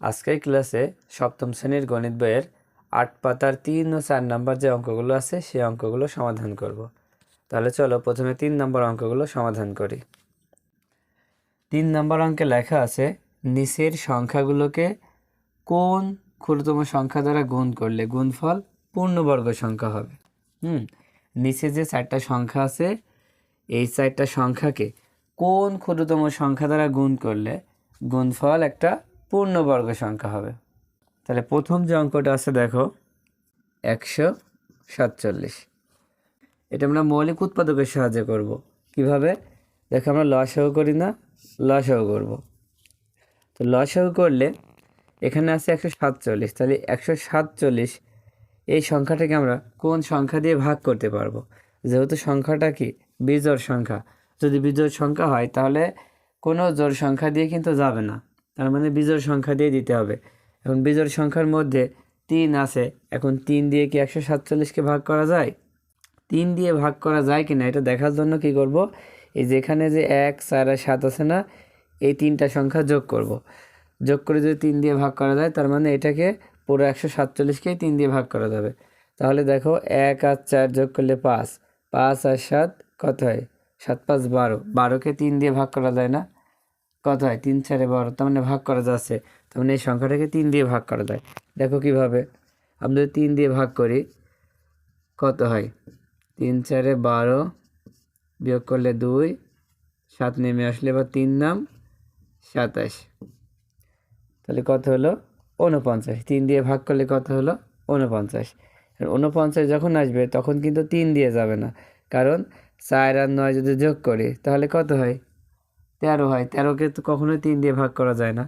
আজকের ক্লাসে সপ্তম শ্রেণির গণিত বইয়ের আট পাতার তিন ও চার নম্বর যে অঙ্কগুলো আছে, সেই অঙ্কগুলো সমাধান করব। তাহলে চলো প্রথমে তিন নম্বর অঙ্কগুলো সমাধান করি। তিন নম্বর অঙ্কে লেখা আছে, নিচের সংখ্যাগুলোকে কোন ক্ষুদ্রতম সংখ্যা দ্বারা গুণ করলে গুণফল পূর্ণবর্গ সংখ্যা হবে? হুম, নিচে যে চারটা সংখ্যা আছে, এই চারটা সংখ্যাকে কোন ক্ষুদ্রতম সংখ্যা দ্বারা গুণ করলে গুণফল একটা পূর্ণবর্গ সংখ্যা হবে। তাহলে প্রথম যে অঙ্কটা আছে দেখো, একশো সাতচল্লিশ। এটা আমরা মৌলিক উৎপাদকের সাহায্যে করব। কীভাবে? দেখো আমরা লসাগু করি না লসাগু করব। তো লসাগু করলে এখানে আছে একশো সাতচল্লিশ। তাহলে একশো সাতচল্লিশ এই সংখ্যাটাকে আমরা কোন সংখ্যা দিয়ে ভাগ করতে পারব? যেহেতু সংখ্যাটা কি? বিজোড় সংখ্যা। যদি বিজোড় সংখ্যা হয় তাহলে কোনো জোড় সংখ্যা দিয়ে কিন্তু যাবে না। তার মানে বিজোড় সংখ্যা দিয়ে দিতে হবে। এখন বিজোড় সংখ্যার মধ্যে তিন আছে, এখন তিন দিয়ে কি একশো সাতচল্লিশকে ভাগ করা যায়? তিন দিয়ে ভাগ করা যায় কি না এটা দেখার জন্য কি করব? এই যেখানে যে এক, চার আর সাত আছে না, এই তিনটা সংখ্যা যোগ করব। যোগ করে যদি তিন দিয়ে ভাগ করা যায়, তার মানে এটাকে পুরো একশো সাতচল্লিশকেই তিন দিয়ে ভাগ করা যাবে। তাহলে দেখো এক আর চার যোগ করলে পাঁচ পাঁচ আর সাত কত হয়? সাত পাঁচ বারো। বারোকে তিন দিয়ে ভাগ করা যায় না। কত হয় তিন চারে বারো, তার মানে ভাগ করা যাচ্ছে। তার মানে এই সংখ্যাটাকে তিন দিয়ে ভাগ করা যায়। দেখো কীভাবে? আমরা যদি তিন দিয়ে ভাগ করি, কত হয়? তিন চারে বারো বিয়োগ করলে দুই, সাত নেমে আসলে এবার তিন নাম সাতাশ। তাহলে কত হলো? উনপঞ্চাশ তিন দিয়ে ভাগ করলে কত হলো? উনপঞ্চাশ আর উনপঞ্চাশ যখন আসবে, তখন কিন্তু তিন দিয়ে যাবে না। কারণ চার আর নয় যদি যোগ করি, তাহলে কত হয়? তেরো হয়। তেরোকে তো কখনোই তিন দিয়ে ভাগ করা যায় না।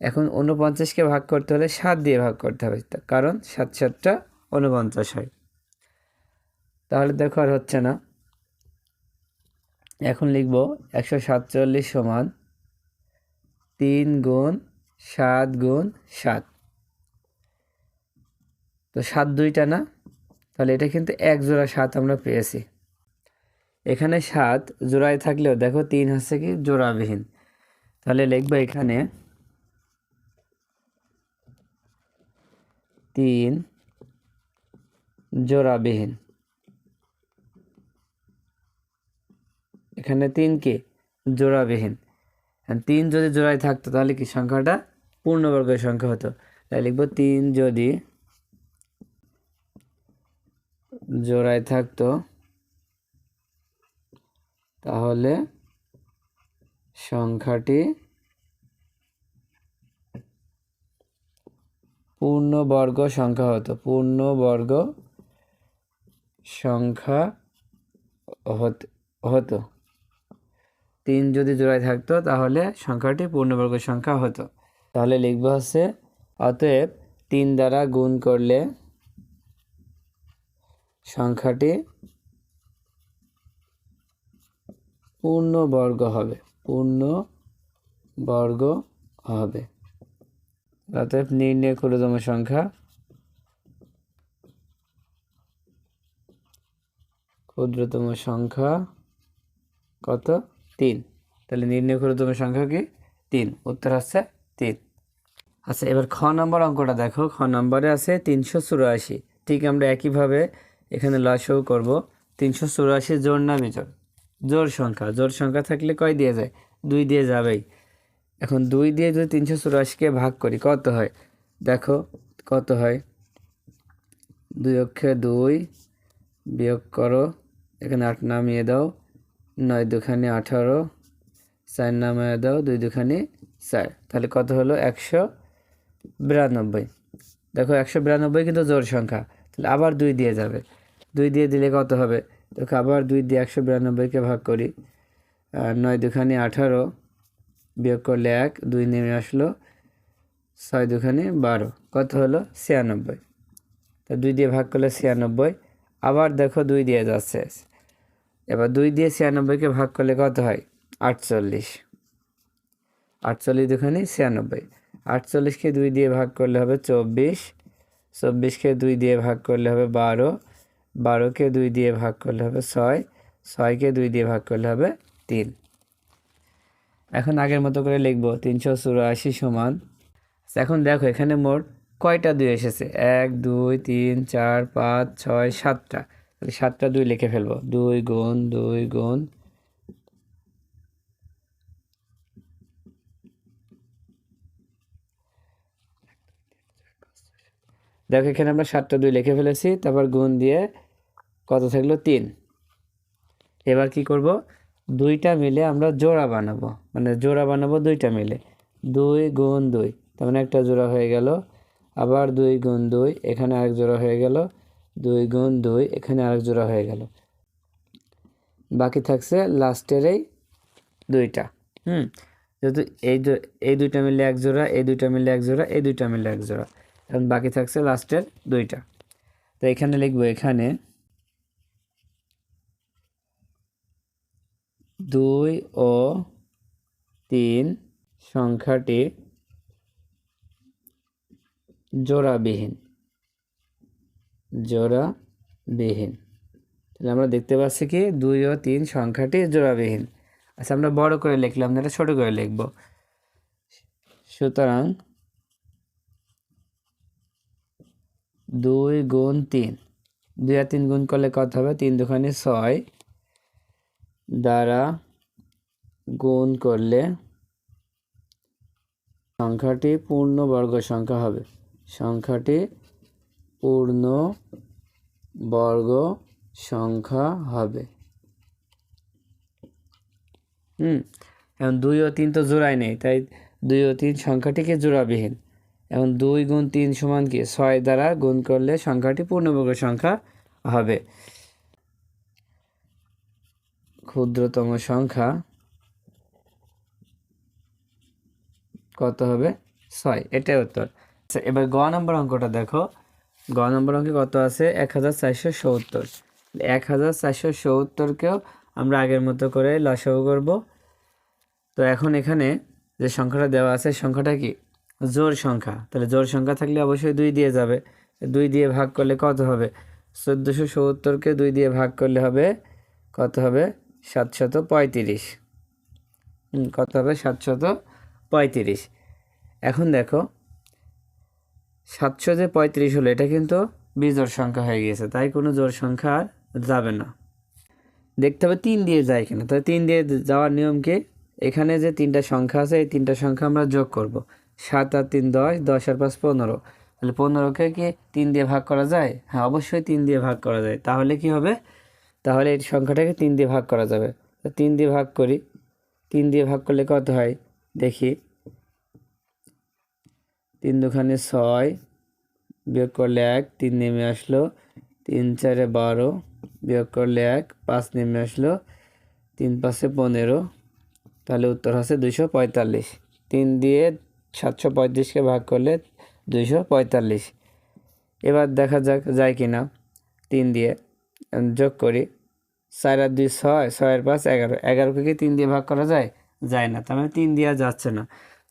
এখন উনপঞ্চাশকে ভাগ করতে হলে সাত দিয়ে ভাগ করতে হবে। কারণ সাত সাতটা উনপঞ্চাশ হয়। তাহলে দেখো আর হচ্ছে না। এখন লিখব একশো সাতচল্লিশ সমান তিন গুণ সাত গুণ সাত। তো সাত দুইটা না? তাহলে এটা কিন্তু এক জোড়া সাত আমরা পেয়েছি। এখানে সাত, জোড়ায় থাকলেও দেখো তিন হচ্ছে কি জোড়াবিহীন। তাহলে লিখব এখানে তিন জোড়াবিহীন। এখানে তিন কি? জোড়াবিহীন। তিন যদি জোড়ায় থাকতো তাহলে কি সংখ্যাটা পূর্ণবর্গের সংখ্যা হতো। তাই লিখব তিন যদি জোড়ায় থাকতো তাহলে সংখ্যাটি পূর্ণবর্গ সংখ্যা হতো। পূর্ণবর্গ সংখ্যা হত- তিন যদি জোড়ায় থাকতো, তাহলে সংখ্যাটি পূর্ণবর্গ সংখ্যা হতো। তাহলে লিখব হচ্ছে, অতএব তিন দ্বারা গুণ করলে সংখ্যাটি পূর্ণ বর্গ হবে। পূর্ণ বর্গ হবে। অতএব নির্ণয় ক্ষুদ্রতম সংখ্যা ক্ষুদ্রতম সংখ্যা কত? তিন। তাহলে নির্ণয় ক্ষুদ্রতম সংখ্যা কি? তিন। উত্তর হচ্ছে তিন। আচ্ছা এবার খ নম্বর অঙ্কটা দেখো। খ নম্বরে আছে তিনশো চুরাশি। ঠিক আমরা একইভাবে এখানে লসও করব। তিনশো চুরাশি জোর না বিজোড় জোর সংখ্যা জোর সংখ্যা থাকলে কয় দিয়ে যায়? দুই দিয়ে যাবেই। এখন দুই দিয়ে যদি তিনশো চুরাশিকে ভাগ করি, কত হয়? দেখো, কত হয়? দুই অক্ষে দুই বিয়োগ করো, এখানে আট নামিয়ে দাও, নয় দুখানি আঠারো, চার নামিয়ে দাও, দুই দুখানি চার। তাহলে কত হলো? একশো বিরানব্বই। দেখো, একশো বিরানব্বই কিন্তু জোর সংখ্যা। তাহলে আবার দুই দিয়ে যাবে। দুই দিয়ে দিলে কত হবে? দেখো আবার দুই দিয়ে একশো বিরানব্বইকে ভাগ করি নয় দুখানি আঠারো বিয়োগ করলে এক, দুই নেমে আসলো ছয় দুখানি বারো, কত হলো? ছিয়ানব্বই। তা দুই দিয়ে ভাগ করলে ছিয়ানব্বই, আবার দেখো দুই দিয়ে যাচ্ছে। এবার দুই দিয়ে ছিয়ানব্বইকে ভাগ করলে কত হয়? আটচল্লিশ। আটচল্লিশ দুখানি ছিয়ানব্বই। আটচল্লিশকে দুই দিয়ে ভাগ করলে হবে চব্বিশ, চব্বিশকে দুই দিয়ে ভাগ করলে হবে বারো বারোকে দুই দিয়ে ভাগ করলে হবে ছয়, ছয়কে দুই দিয়ে ভাগ করলে হবে তিন। এখন আগের মতো করে লিখব তিনশো চুরাশি সমান। এখন দেখো এখানে মোট কয়টা দুই এসেছে? এক, দুই, তিন, চার, পাঁচ, ছয়, সাতটা। সাতটা দুই লিখে ফেলব। দুই গুণ দুই গুণ দেখো, এখানে আমরা সাতটা দুই লিখে ফেলেছি, তারপর গুণ দিয়ে কত থাকল? তিন। এবার কি করব? দুইটা মিলে আমরা জোড়া বানাবো। মানে জোড়া বানাবো দুইটা মিলে। দুই গুণ দুই, তার মানে একটা জোড়া হয়ে গেল। আবার দুই গুণ দুই, এখানে আরেক জোড়া হয়ে গেল। দুই গুণ দুই, এখানে আরেক জোড়া হয়ে গেল। বাকি থাকছে লাস্টের এই দুইটা। হুম, যেহেতু এই এই দুইটা মিলে এক জোড়া, এই দুইটা মিলে এক জোড়া, এই দুইটা মিলে এক জোড়া। এখন বাকি থাকছে লাস্টের দুইটা। তো এখানে লিখব এখানে দুই ও তিন সংখ্যাটি জোড়াবিহীন। জোড়াবিহীন। তাহলে আমরা দেখতে পাচ্ছি কি দুই ও তিন সংখ্যাটি জোড়াবিহীন। আচ্ছা আমরা বড় করে লিখলাম না এটা ছোটো করে লিখব। সুতরাং দুই গুণ তিন। দুই আর তিন গুণ করলে কত হবে? তিন দুখানি ছয় দ্বারা গুণ করলে সংখ্যাটি পূর্ণ বর্গ সংখ্যা হবে। সংখ্যাটি পূর্ণ বর্গ সংখ্যা হবে। হুম, এখন দুই ও তিন তো জোড়াই নেই, তাই দুই ও তিন সংখ্যাটিকে জোড়াবিহীন। এখন দুই গুণ তিন সমান কি? ছয় দ্বারা গুণ করলে সংখ্যাটি পূর্ণবর্গ সংখ্যা হবে। ক্ষুদ্রতম সংখ্যা কত হবে? ছয়। এটাই উত্তর। আচ্ছা এবার গ নম্বর অঙ্কটা দেখো। গ নম্বর অঙ্কে কত আছে? এক হাজার চারশো সত্তর। এক হাজার চারশো সত্তরকেও আমরা আগের মতো করে লসাগু করব। তো এখন এখানে যে সংখ্যাটা দেওয়া আছে, সংখ্যাটা কি? জোর সংখ্যা। তাহলে জোর সংখ্যা থাকলে অবশ্যই দুই দিয়ে যাবে। দুই দিয়ে ভাগ করলে কত হবে? চোদ্দোশো সত্তরকে দুই দিয়ে ভাগ করলে হবে কত হবে? সাতশত পঁয়ত্রিশ। কত হবে? সাতশত পঁয়ত্রিশ। এখন দেখো, সাতশো যে পঁয়ত্রিশ হলো, এটা কিন্তু বিজোর সংখ্যা হয়ে গিয়েছে। তাই কোনো জোর সংখ্যা আর যাবে না। দেখতে হবে তিন দিয়ে যায় কিনা। তাই তিন দিয়ে যাওয়ার নিয়ম কি? এখানে যে তিনটা সংখ্যা আছে, এই তিনটা সংখ্যা আমরা যোগ করব। সাত আর তিন দশ দশ আর পাঁচ পনেরো। তাহলে পনেরোকে কি তিন দিয়ে ভাগ করা যায়? হ্যাঁ অবশ্যই তিন দিয়ে ভাগ করা যায়। তাহলে কি হবে? তাহলে এই সংখ্যাটাকে তিন দিয়ে ভাগ করা যাবে। তিন দিয়ে ভাগ করি। তিন দিয়ে ভাগ করলে কত হয়? দেখি। তিন দুখানে ছয় বিয়োগ করলে এক, তিন নেমে আসলো। তিন চারে বারো বিয়োগ করলে এক, পাঁচ নেমে আসলো। তিন পাঁচে পনেরো। তাহলে উত্তর হচ্ছে দুশো পঁয়তাল্লিশ। তিন দিয়ে সাতশো পঁয়ত্রিশকে ভাগ করলে দুইশো পঁয়তাল্লিশ। এবার দেখা যাক, যায় কি না তিন দিয়ে যোগ করি। চার আর দুই ছয় ছয়ের পাঁচ এগারো। এগারোকে কি তিন দিয়ে ভাগ করা যায়? যায় না, তার মানে তিন দিয়ে যাচ্ছে না।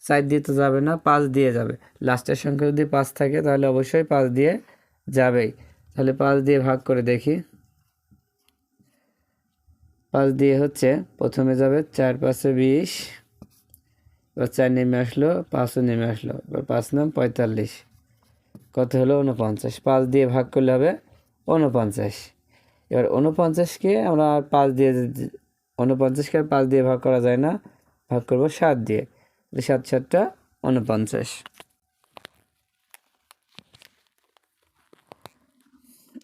চার দিয়ে তো যাবে না, পাঁচ দিয়ে যাবে। লাস্টের সংখ্যা যদি পাঁচ থাকে, তাহলে অবশ্যই পাঁচ দিয়ে যাবেই। তাহলে পাঁচ দিয়ে ভাগ করে দেখি। পাঁচ দিয়ে হচ্ছে, প্রথমে যাবে চার পাঁচে বিশ। চার নেমে আসলো, পাঁচও নেমে আসলো। এবার পাঁচ নাম পঁয়তাল্লিশ। কত হলো? উনপঞ্চাশ পাঁচ দিয়ে ভাগ করলে হবে উনপঞ্চাশ এবার উনপঞ্চাশকে আমরা পাঁচ দিয়ে উনপঞ্চাশকে আর পাঁচ দিয়ে ভাগ করা যায় না, ভাগ করব সাত দিয়ে। সাত সাতটা উনপঞ্চাশ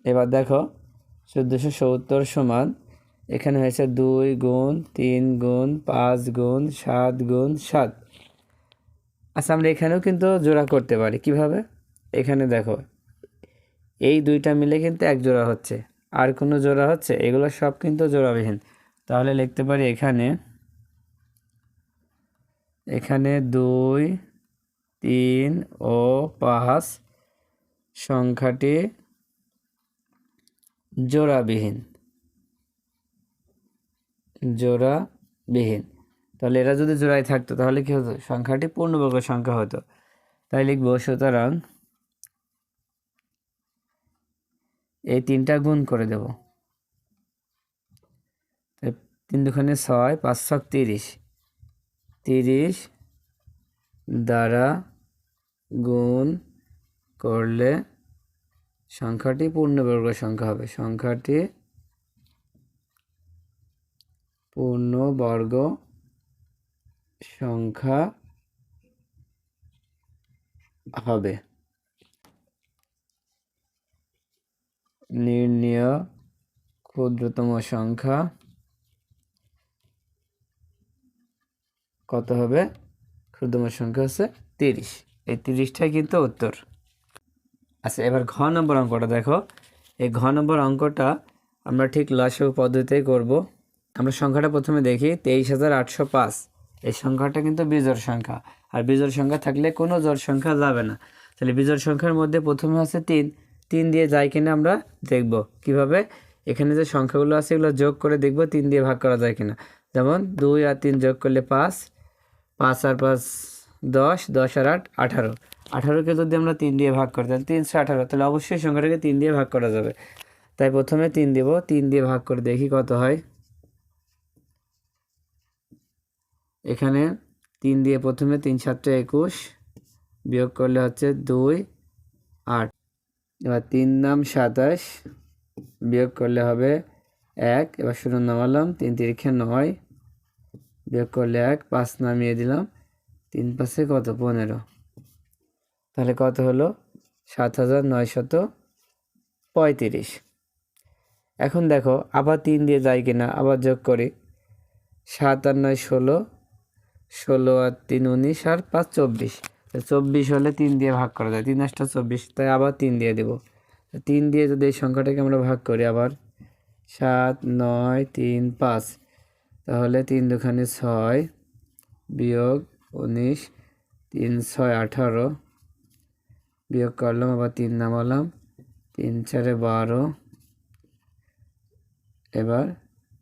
এবার দেখো, চোদ্দোশো সত্তর সমান, এখানে হয়েছে দুই গুণ তিন গুণ পাঁচ গুণ সাত গুণ সাত। আচ্ছা আমরা এখানেও কিন্তু জোড়া করতে পারি। কীভাবে? এখানে দেখো, এই দুইটা মিলে কিন্তু এক জোড়া হচ্ছে। আর কোনো জোড়া হচ্ছে? এগুলো সব কিন্তু জোড়াবিহীন। তাহলে লিখতে পারি এখানে এখানে দুই, তিন ও পাঁচ সংখ্যাটি জোড়াবিহীন। জোড়াবিহীন। তাহলে এরা যদি জোড়ায় থাকতো, তাহলে কি হতো? সংখ্যাটি পূর্ণবর্গ সংখ্যা হতো। তাই লিখব, সুতরাং এই তিনটা গুণ করে দেব। তিন দুখানে ছয়, পাঁচ ছক তিরিশ। তিরিশ দ্বারা গুণ করলে সংখ্যাটি পূর্ণবর্গ সংখ্যা হবে। সংখ্যাটি পূর্ণবর্গ সংখ্যা হবে। নির্ণয় ক্ষুদ্রতম সংখ্যা কত হবে? ক্ষুদ্রতম সংখ্যা হচ্ছে তিরিশ। এই তিরিশটাই কিন্তু উত্তর। আচ্ছা এবার ঘ নম্বর অঙ্কটা দেখো। এই ঘ নম্বর অঙ্কটা আমরা ঠিক লসক পদ্ধতিতেই করব। আমরা সংখ্যাটা প্রথমে দেখি, তেইশ হাজার আটশো পাঁচ। এই সংখ্যাটা কিন্তু বিজোড় সংখ্যা। আর বিজোড় সংখ্যা থাকলে কোনো জোড় সংখ্যা যাবে না। তাহলে বিজোড় সংখ্যার মধ্যে প্রথমে আছে তিন। তিন দিয়ে যায় কিনা আমরা দেখব কীভাবে। এখানে যে সংখ্যাগুলো আছে এগুলো যোগ করে দেখব তিন দিয়ে ভাগ করা যায় কিনা। যেমন দুই আর তিন যোগ করলে পাঁচ। পাঁচ আর পাঁচ দশ দশ আর আট, আঠারো। আঠারোকে যদি আমরা তিন দিয়ে ভাগ করি, তাহলে তিনশো আঠারো। তাহলে অবশ্যই সংখ্যাটাকে তিন দিয়ে ভাগ করা যাবে। তাই প্রথমে তিন দেব। তিন দিয়ে ভাগ করে দেখি কত হয়। এখানে তিন দিয়ে প্রথমে তিন সাতটা একুশ বিয়োগ করলে হচ্ছে দুই, আট। এবার তিন নাম সাতাশ বিয়োগ করলে হবে এক। এবার শুরু নামালাম, তিন তিরিখে নয় বিয়োগ করলে এক, পাঁচ নামিয়ে দিলাম, তিন পাশে কত? পনেরো। তাহলে কত হলো? সাত হাজার নয়শত পঁয়ত্রিশ। এখন দেখো, আবার তিন দিয়ে যায় কিনা, আবার যোগ করি, সাত আর নয় ষোলো ষোলো আর তিন উনিশ আর পাঁচ চব্বিশ। চব্বিশ হলে তিন দিয়ে ভাগ করা যায়। তিন আটটা চব্বিশ, তাই আবার তিন দিয়ে দেব। তিন দিয়ে যদি এই সংখ্যাটাকে আমরা ভাগ করি আবার সাত, নয়, তিন, পাঁচ, তাহলে তিন দুখানে ছয় বিয়োগ উনিশ, তিন, ছয়, আঠারো বিয়োগ করলাম, আবার তিন নামালাম। তিন চারে বারো, এবার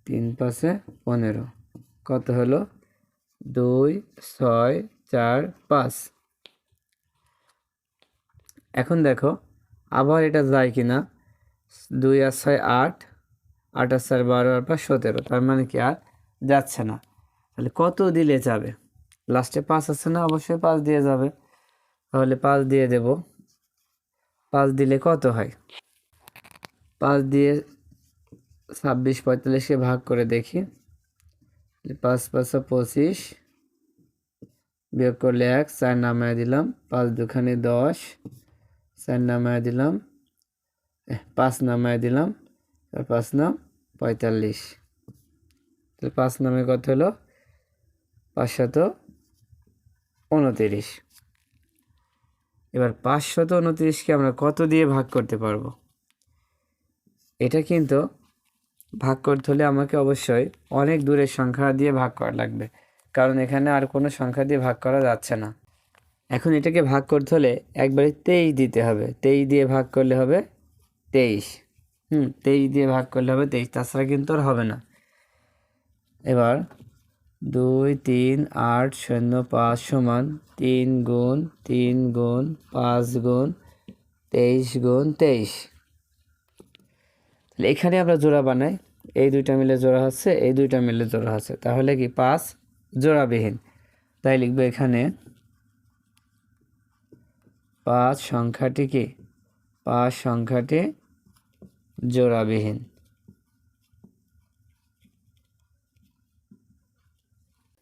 তিন পাশে পনেরো। কত হলো? দুই, ছয়, চার, পাঁচ। এখন দেখো, আবার এটা যায় কিনা? দুই আর ছয় আট আট আর ছয় বারো আর পাঁচ সতেরো। তার মানে কি আর যাচ্ছে না। তাহলে কত দিলে যাবে? লাস্টে পাঁচ আছে না? অবশ্যই পাঁচ দিয়ে যাবে। তাহলে পাঁচ দিয়ে দেব। পাঁচ দিলে কত হয়? পাঁচ দিয়ে ছাব্বিশ পঁয়তাল্লিশকে ভাগ করে দেখি। পাঁচ পাঁচশো পঁচিশ বিয়োগ করলে এক, চার নামায় দিলাম, পাঁচ দুখানে দশ, চার নামায় দিলাম পাঁচ নামায় দিলাম আর পাঁচ নাম পঁয়তাল্লিশ। তো পাঁচ নামে কত হলো? পাঁচশত উনতিরিশ। এবার পাঁচশত উনতিরিশকে আমরা কত দিয়ে ভাগ করতে পারব? এটা কিন্তু ভাগ করতে হলে আমাকে অবশ্যই অনেক দূরের সংখ্যা দিয়ে ভাগ করা লাগবে। কারণ এখানে আর কোনো সংখ্যা দিয়ে ভাগ করা যাচ্ছে না। এখন এটাকে ভাগ করতে হলে একবারে তেইশ দিতে হবে। তেইশ দিয়ে ভাগ করলে হবে তেইশ। হুম, তেইশ দিয়ে ভাগ করলে হবে তেইশ। তাছাড়া কিন্তু আর হবে না। এবার দুই, তিন, আট, শূন্য, পাঁচ সমান তিন গুণ তিন গুণ, পাঁচ গুণ, তেইশ গুণ, তেইশ। তাহলে এখানে আমরা জোড়া বানাই। এই দুইটা মিলে জোড়া হচ্ছে, এই দুইটা মিলে জোড়া হচ্ছে। তাহলে কি পাঁচ জোড়াবিহীন। তাই লিখব এখানে পাঁচ সংখ্যাটি কি? পাঁচ সংখ্যাটি জোড়াবিহীন।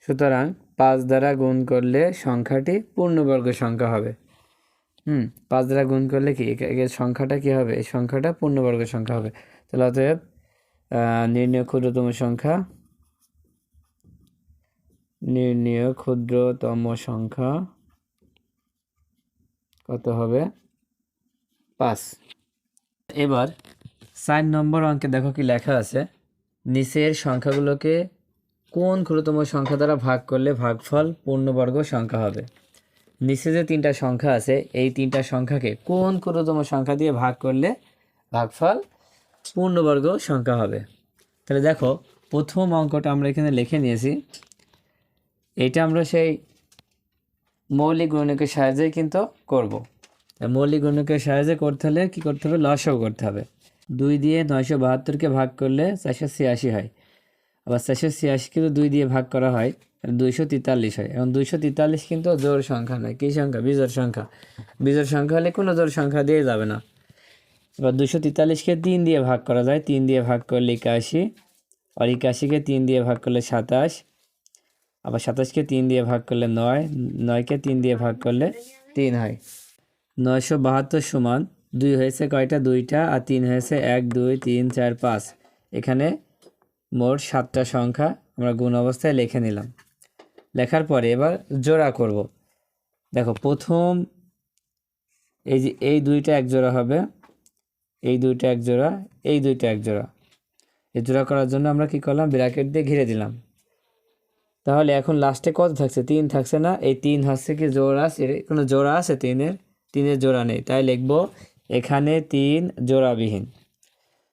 সুতরাং পাঁচ দ্বারা গুণ করলে সংখ্যাটি পূর্ণবর্গ সংখ্যা হবে। হুম, পাঁচ দ্বারা গুণ করলে কি? সংখ্যাটা কি হবে? এই সংখ্যাটা পূর্ণবর্গ সংখ্যা হবে। তাহলে অতএব নির্ণয় ক্ষুদ্রতম সংখ্যা, নির্ণয় ক্ষুদ্রতম সংখ্যা কত হবে? পাঁচ। এবার চার নম্বর অঙ্কে দেখো কি লেখা আছে। নিচের সংখ্যাগুলোকে কোন ক্ষুদ্রতম সংখ্যা দ্বারা ভাগ করলে ভাগফল পূর্ণবর্গ সংখ্যা হবে? নিচে যে তিনটা সংখ্যা আছে, এই তিনটা সংখ্যাকে কোন ক্ষুদ্রতম সংখ্যা দিয়ে ভাগ করলে ভাগফল পূর্ণবর্গ সংখ্যা হবে। তাহলে দেখো, প্রথম অঙ্কটা আমরা এখানে লিখে নিয়েছি। এটা আমরা সেই মৌলিক গণকের সাহায্যে কিন্তু করব। মৌলিক গণকের সাহায্যে করতে হলে কী করতে হবে? লসও করতে হবে। দুই দিয়ে নয়শো বাহাত্তরকে ভাগ করলে চারশো ছিয়াশি হয়। আবার চারশো ছিয়াশিকে তো দুই দিয়ে ভাগ করা হয় দুইশো তেতাল্লিশ হয়। এখন দুইশো তেতাল্লিশ কিন্তু জোর সংখ্যা নয়। কী সংখ্যা? বিজোড় সংখ্যা। বিজোড় সংখ্যা হলে কোনো জোর সংখ্যা দিয়ে যাবে না। এবার দুশো তেতাল্লিশকে তিন দিয়ে ভাগ করা যায়। তিন দিয়ে ভাগ করলে একাশি, আর একাশিকে তিন দিয়ে ভাগ করলে সাতাশ, আবার সাতাশকে তিন দিয়ে ভাগ করলে নয়, নয়কে তিন দিয়ে ভাগ করলে তিন হয়। নয়শো বাহাত্তর সমান দুই হয়েছে কয়টা? দুইটা, আর তিন হয়েছে এক, দুই, তিন, চার, পাঁচ। এখানে মোট সাতটা সংখ্যা আমরা গুণ অবস্থায় লিখে নিলাম। লেখার পরে এবার জোড়া করব। দেখো, প্রথম এই যে, এই দুইটা এক জোড়া হবে। এই দুইটা এক জোড়া, এই দুইটা এক জোড়া। এই জোড়া করার জন্য আমরা কি করলাম? ব্র্যাকেট দিয়ে ঘিরে দিলাম। তাহলে এখন লাস্টে কত থাকছে? তিন থাকছে না? এই তিন হচ্ছে কি জোড়া আছে? কোনো জোড়া আছে তিনের? তিনের জোড়া নেই। তাই লিখব, এখানে তিন জোড়াবিহীন।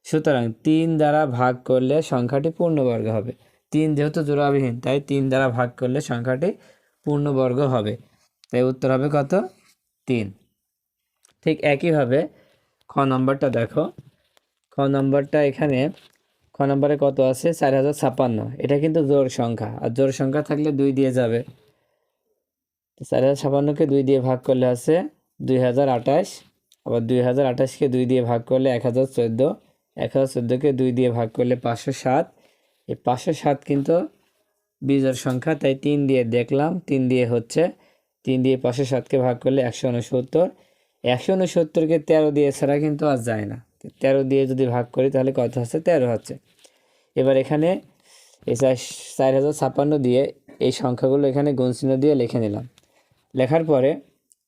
সুতরাং তিন দ্বারা ভাগ করলে সংখ্যাটি পূর্ণবর্গ হবে। তিন যেহেতু জোড়াবিহীন, তাই তিন দ্বারা ভাগ করলে সংখ্যাটি পূর্ণবর্গ হবে। তাই উত্তর হবে কত? তিন। ঠিক একইভাবে খ নম্বরটা দেখো। খ নম্বরটা এখানে, খ নম্বরে কত আছে? চার হাজার ছাপ্পান্ন। এটা কিন্তু জোর সংখ্যা। আর জোর সংখ্যা থাকলে দুই দিয়ে যাবে। চার হাজার ছাপ্পান্নকে দুই দিয়ে ভাগ করলে আছে দুই হাজার আঠাশ। আবার দুই হাজার আঠাশকে দুই দিয়ে ভাগ করলে এক হাজার চোদ্দ। এক হাজার চোদ্দোকে দুই দিয়ে ভাগ করলে পাঁচশো সাত। এই পাঁচশো সাত কিন্তু বিজোড় সংখ্যা, তাই তিন দিয়ে দেখলাম, তিন দিয়ে হচ্ছে। তিন দিয়ে পাঁচশো সাতকে ভাগ করলে একশো উনসত্তর। একশো উনসত্তরকে তেরো দিয়ে ছাড়া কিন্তু আর যায় না। তেরো দিয়ে যদি ভাগ করি তাহলে কত হচ্ছে? তেরো হচ্ছে। এবার এখানে এই চার হাজার ছাপ্পান্ন দিয়ে এই সংখ্যাগুলো এখানে গুণচিহ্ন দিয়ে লিখে নিলাম। লেখার পরে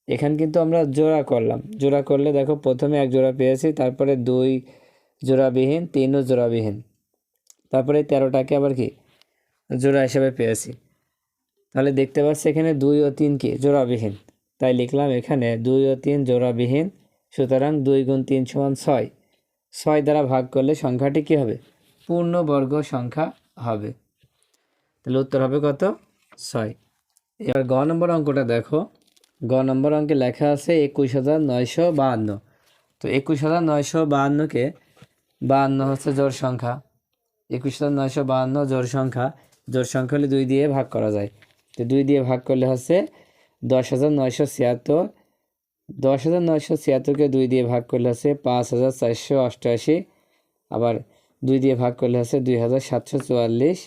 এখানে কিন্তু আমরা জোড়া করলাম। জোড়া করলে দেখো প্রথমে এক জোড়া পেয়েছি, তারপরে দুই জোড়াবিহীন তিনও জোড়াবিহীন। তারপরে তেরোটাকে আবার কি? জোড়া হিসেবে পেয়েছি। তাহলে দেখতে পাচ্ছি এখানে দুই ও তিন কি? জোড়াবিহীন। তাই লিখলাম এখানে দুই ও তিন জোড়াবিহীন, সুতরাং দুই গুণ তিন সমান ছয়। ছয় দ্বারা ভাগ করলে সংখ্যাটি কী হবে? পূর্ণবর্গ সংখ্যা হবে। তাহলে উত্তর হবে কত? ছয়। এবার গ নম্বর অঙ্কটা দেখো। গ নম্বর অঙ্কে লেখা আছে একুশ হাজার নয়শো বাহান্ন। তো একুশ হাজার নয়শো বাহান্নকে বাহান্ন হচ্ছে জোর সংখ্যা। একুশ হাজার নয়শো বাহান্ন জোর সংখ্যা। জোর সংখ্যা হলে দুই দিয়ে ভাগ করা যায়। তো দুই দিয়ে ভাগ করলে হচ্ছে দশ হাজার নয়শো ছিয়াত্তর, দশ হাজার নয়শো ছিয়াত্তরকে দুই দিয়ে ভাগ করলে হচ্ছে পাঁচ হাজার চারশো অষ্টআশি, আবার দুই দিয়ে ভাগ করলে হচ্ছে দুই হাজার সাতশো চুয়াল্লিশ,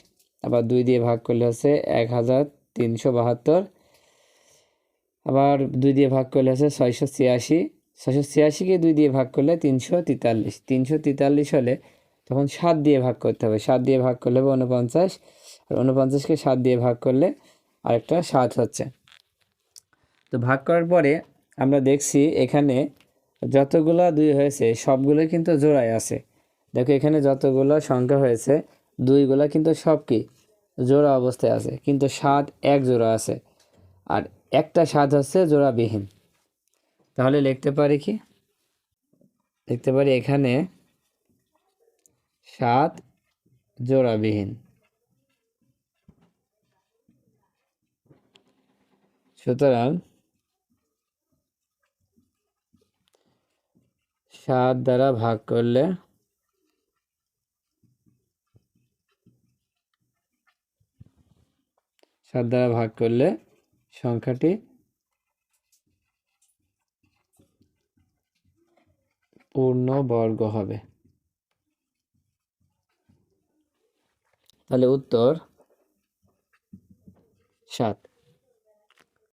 আবার দুই দিয়ে ভাগ করলে হচ্ছে এক হাজার তিনশো বাহাত্তর, আবার দুই দিয়ে ভাগ করলে হচ্ছে ছয়শো ছিয়াশি, ছয়শো ছিয়াশিকে দুই দিয়ে ভাগ করলে তিনশো তেতাল্লিশ তিনশো তেতাল্লিশ হলে তখন সাত দিয়ে ভাগ করতে হবে। সাত দিয়ে ভাগ করলে হবে উনপঞ্চাশ আর উনপঞ্চাশকে সাত দিয়ে ভাগ করলে আরেকটা সাত হচ্ছে। তো ভাগ করার পরে আমরা দেখছি এখানে যতগুলো দুই হয়েছে সবগুলো কিন্তু জোড়ায় আছে। দেখো এখানে যতগুলো সংখ্যা হয়েছে, দুইগুলো কিন্তু সব কি? জোড়া অবস্থায় আছে, কিন্তু সাত এক জোড়া আছে। আর একটা স্বাদ হচ্ছে জোড়াবিহীন। তাহলে লিখতে পারি কি? লিখতে পারি এখানে সাত জোড়াবিহীন। সুতরাং সাত দ্বারা ভাগ করলে সাত দ্বারা ভাগ করলে সংখ্যাটি পূর্ণ বর্গ হবে। তাহলে উত্তর সাত।